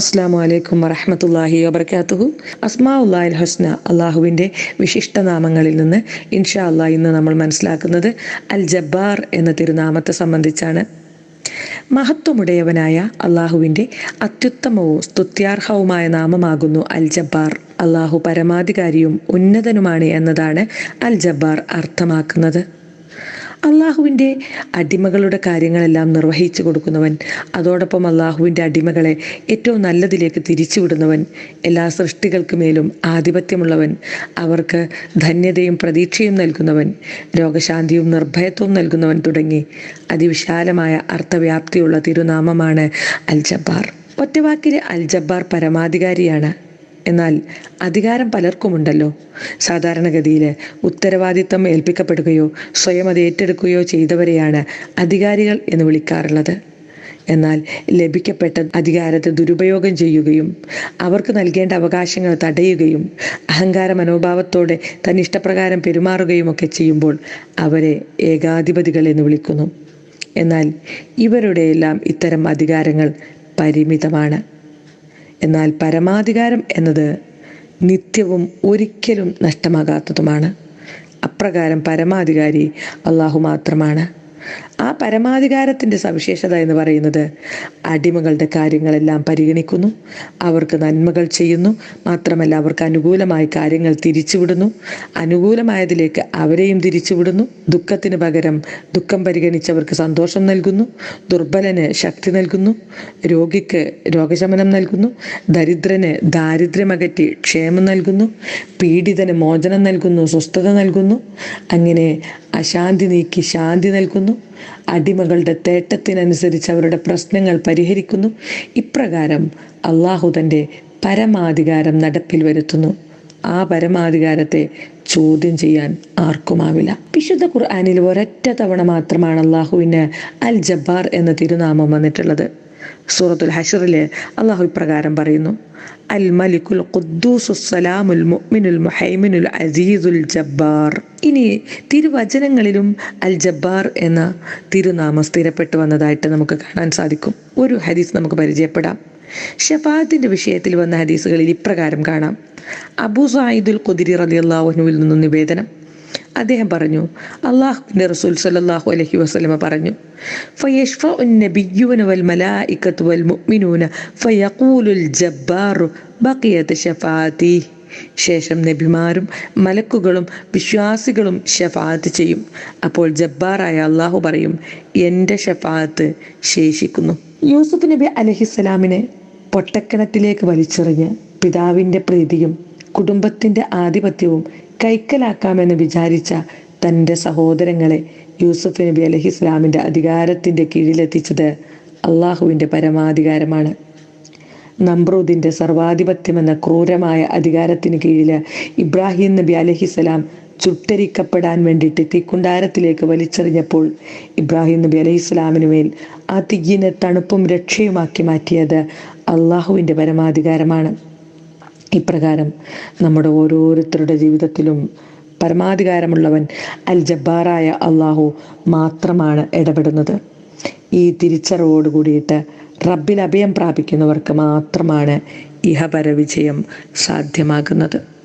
അസ്സാം വലൈക്കും വറഹമത്തല്ലാഹി വബർക്കാത്തുഹു അസ്മാ ഉല്ലാഹിൽ ഹസ്ന അള്ളാഹുവിന്റെ വിശിഷ്ട നാമങ്ങളിൽ നിന്ന് ഇൻഷാ അള്ളാഹ് ഇന്ന് നമ്മൾ മനസ്സിലാക്കുന്നത് അൽ ജബ്ബാർ എന്ന തിരുനാമത്തെ സംബന്ധിച്ചാണ്. മഹത്വമുടയവനായ അള്ളാഹുവിന്റെ അത്യുത്തമവും സ്തുത്യാർഹവുമായ നാമമാകുന്നു അൽ ജബ്ബാർ അള്ളാഹു പരമാധികാരിയും ഉന്നതനുമാണ് എന്നതാണ് അൽ ജബ്ബാർ അർത്ഥമാക്കുന്നത്. അള്ളാഹുവിന്റെ അടിമകളുടെ കാര്യങ്ങളെല്ലാം നിർവഹിച്ചു കൊടുക്കുന്നവൻ അതോടൊപ്പം അള്ളാഹുവിന്റെ അടിമകളെ ഏറ്റവും നല്ലതിലേക്ക് തിരിച്ചുവിടുന്നവൻ എല്ലാ സൃഷ്ടികൾക്ക് മേലും ആധിപത്യമുള്ളവൻ അവർക്ക് ധന്യതയും പ്രതീക്ഷയും നൽകുന്നവൻ രോഗശാന്തിയും നിർഭയത്വവും നൽകുന്നവൻ തുടങ്ങി അതിവിശാലമായ അർത്ഥവ്യാപ്തിയുള്ള തിരുനാമമാണ് അൽ ജബ്ബാർ ഒറ്റവാക്കിലെ അൽ ജബ്ബാർ പരമാധികാരിയാണ്. എന്നാൽ അധികാരം പലർക്കുമുണ്ടല്ലോ. സാധാരണഗതിയിൽ ഉത്തരവാദിത്തം ഏൽപ്പിക്കപ്പെടുകയോ സ്വയം അത് ഏറ്റെടുക്കുകയോ ചെയ്തവരെയാണ് അധികാരികൾ എന്ന് വിളിക്കാറുള്ളത്. എന്നാൽ ലഭിക്കപ്പെട്ട അധികാരത്തെ ദുരുപയോഗം ചെയ്യുകയും അവർക്ക് നൽകേണ്ട അവകാശങ്ങൾ തടയുകയും അഹങ്കാര മനോഭാവത്തോടെ തന്നിഷ്ടപ്രകാരം പെരുമാറുകയും ഒക്കെ ചെയ്യുമ്പോൾ അവരെ ഏകാധിപതികൾ എന്ന് വിളിക്കുന്നു. എന്നാൽ ഇവരുടെയെല്ലാം ഇത്തരം അധികാരങ്ങൾ പരിമിതമാണ്. എന്നാൽ പരമാധികാരം എന്നത് നിത്യവും ഒരിക്കലും നഷ്ടമാകാത്തതുമാണ്. അപ്രകാരം പരമാധികാരി അള്ളാഹു മാത്രമാണ്. ആ പരമാധികാരത്തിന്റെ സവിശേഷത എന്ന് പറയുന്നത് അടിമകളുടെ കാര്യങ്ങളെല്ലാം പരിഗണിക്കുന്നു അവർക്ക് നന്മകൾ ചെയ്യുന്നു മാത്രമല്ല അവർക്ക് അനുകൂലമായ കാര്യങ്ങൾ തിരിച്ചുവിടുന്നു. അനുകൂലമായതിലേക്ക് അവരെയും തിരിച്ചുവിടുന്നു. ദുഃഖത്തിന് പകരം ദുഃഖം പരിഗണിച്ചവർക്ക് സന്തോഷം നൽകുന്നു ദുർബലന് ശക്തി നൽകുന്നു രോഗിക്ക് രോഗശമനം നൽകുന്നു ദരിദ്രന് ദാരിദ്ര്യമകറ്റി ക്ഷേമം നൽകുന്നു പീഡിതന് മോചനം നൽകുന്നു സ്വസ്ഥത നൽകുന്നു അങ്ങനെ അശാന്തി നീക്കി ശാന്തി നൽകുന്നു. അടിമകളുടെ തേട്ടത്തിനനുസരിച്ച് അവരുടെ പ്രശ്നങ്ങൾ പരിഹരിക്കുന്നു. ഇപ്രകാരം അള്ളാഹു തന്റെ പരമാധികാരം നടപ്പിൽ വരുത്തുന്നു. ആ പരമാധികാരത്തെ ചോദ്യം ചെയ്യാൻ ആർക്കുമാവില്ല. വിശുദ്ധ ഖുർആാനിൽ ഒരൊറ്റ തവണ മാത്രമാണ് അള്ളാഹുവിന് അൽ ജബ്ബാർ എന്ന തിരുനാമം വന്നിട്ടുള്ളത്. സൂറത്തുൽ ഹഷറിൽ അള്ളാഹു ഇപ്രകാരം പറയുന്നു അൽ മലിക്കുൽ ഖുദ്ദൂസു സലാമുൽ മുഹൈമിനുൽ അസീസുൽ ജബ്ബാർ. ഇനി തിരുവചനങ്ങളിലും അൽ ജബ്ബാർ എന്ന തിരുനാമം സ്ഥിരപ്പെട്ടു വന്നതായിട്ട് നമുക്ക് കാണാൻ സാധിക്കും. ഒരു ഹദീസ് നമുക്ക് പരിചയപ്പെടാം. ഷഫാത്തിന്റെ വിഷയത്തിൽ വന്ന ഹദീസുകളിൽ ഇപ്രകാരം കാണാം. അബു സായിദുൽ കുതിരി റലി അള്ളാഹുനുവിൽ നിന്നും നിവേദനം. അദ്ദേഹം പറഞ്ഞു അള്ളാഹുവിന്റെ റസൂൽ സലാഹു അലഹി വസ്ലമ പറഞ്ഞു ശേഷം നബിമാരും മലക്കുകളും വിശ്വാസികളും ഷഫാത്ത് ചെയ്യും. അപ്പോൾ ജബ്ബാറായ അള്ളാഹു പറയും എന്റെ ഷഫാത്ത് ശേഷിക്കുന്നു. യൂസുഫ് നബി അലഹിസ്സലാമിനെ പൊട്ടക്കിണറ്റിലേക്ക് വലിച്ചെറിഞ്ഞ് പിതാവിന്റെ പ്രീതിയും കുടുംബത്തിന്റെ ആധിപത്യവും കൈക്കലാക്കാമെന്ന് വിചാരിച്ച തന്റെ സഹോദരങ്ങളെ യൂസുഫ് നബി അലഹി ഇസ്ലാമിന്റെ അധികാരത്തിന്റെ കീഴിലെത്തിച്ചത് അള്ളാഹുവിന്റെ പരമാധികാരമാണ്. നമ്രൂദിന്റെ സർവാധിപത്യം എന്ന ക്രൂരമായ അധികാരത്തിന് കീഴിൽ ഇബ്രാഹിം നബി അലഹിസ്സലാം ചുട്ടരിക്കപ്പെടാൻ വേണ്ടിയിട്ട് തീക്കുണ്ടാരത്തിലേക്ക് വലിച്ചെറിഞ്ഞപ്പോൾ ഇബ്രാഹിം നബി അലൈഹി ഇസ്ലാമിന് മേൽ ആ തീയിനെ തണുപ്പും രക്ഷയുമാക്കി മാറ്റിയത് അള്ളാഹുവിന്റെ പരമാധികാരമാണ്. ഇപ്രകാരം നമ്മുടെ ഓരോരുത്തരുടെ ജീവിതത്തിലും പരമാധികാരമുള്ളവൻ അൽ ജബ്ബാറായ അള്ളാഹു മാത്രമാണ് ഇടപെടുന്നത്. ഈ തിരിച്ചറിവോട് കൂടിയിട്ട് റബ്ബിൽ അഭയം പ്രാപിക്കുന്നവർക്ക് മാത്രമാണ് ഇഹപരവിജയം സാധ്യമാകുന്നത്.